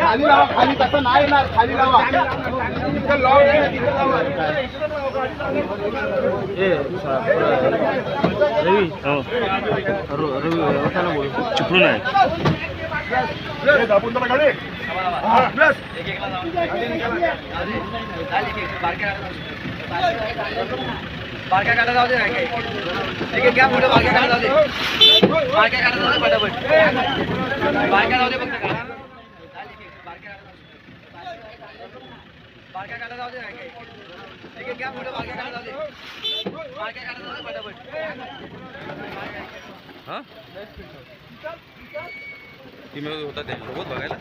खाली लावा खाली तसं नाही येणार खाली लावा. रवी रवी बोल चिपळूण आहे बारक्या काढा जाऊ दे. एक एक घ्या पुढे बारक्या काढा जाऊ दे बारक्या काढा जाऊ दे पटापट बारक्या जाऊ दे फक्त काढा. बारक्या काढा जाऊ दे. एक एक घ्या पुढे बारक्या काढा जाऊ दे बारक्या काढा जाऊ दे पटापट हा तुम्ही होता ते सोबत बघायला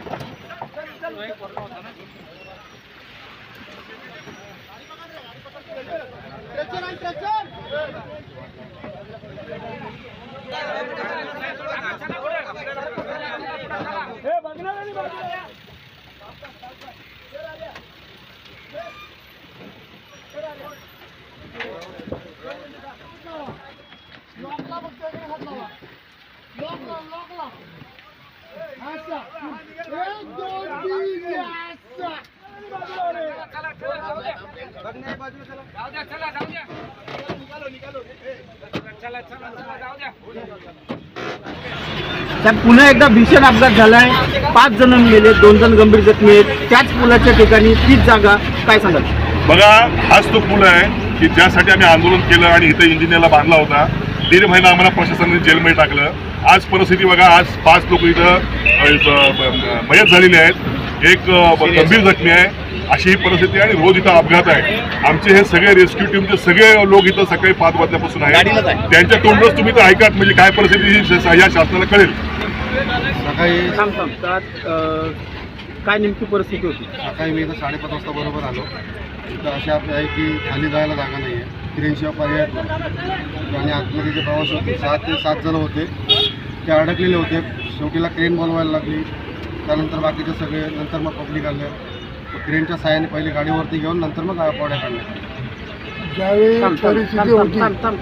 त्यात पुन्हा एकदा भीषण अपघात झालाय. पाच जण गेले दोन जण गंभीर जखमी आहेत. त्याच पुलाच्या ठिकाणी तीच जागा काय सांगाल? बघा हाच तो पूल आहे की ज्यासाठी आम्ही आंदोलन केलं आणि इथं इंजिनियरला बांधला होता. दीड महिना आम्हाला प्रशासनाने जेलमध्ये टाकलं. आज परिस्थिती बघा आज पाच लोक इथं मयत झालेले आहेत. एक गंभीर जखमी आहे. अशी ही परिस्थिती आहे आणि रोज इथं अपघात आहे. आमचे हे सगळे रेस्क्यू टीमचे सगळे लोक इथं सकाळी पाच वाजल्यापासून आहेत. त्यांच्या तोंडच तुम्ही तर ऐकात म्हणजे काय परिस्थिती ही या शासनाला कळेल. सकाळी काय नेमकी परिस्थिती होती? सकाळी मी इथं साडेपाच वाजता बरोबर आलो. इथं अशा आहे की खाली जायला जागा नाही आहे क्रेनशिवाय पर्याय नाही. आणि आतमध्ये जे प्रवासी होते सात ते सात जण होते. ते अडकलेले होते. शेवटीला क्रेन बोलवायला लागली. त्यानंतर बाकीचे सगळे नंतर मग पब्लिक आले. क्रेनच्या साहाय्याने पहिले गाडीवरती घेऊन नंतर मग पाड्या काढल्या थांब, थांब, थांब, थांब, थांब,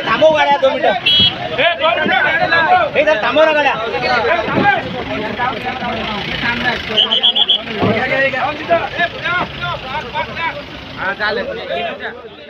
थांबव गाड्या दोन मिनिटं हे जर थांबव ना गाड्या चालेल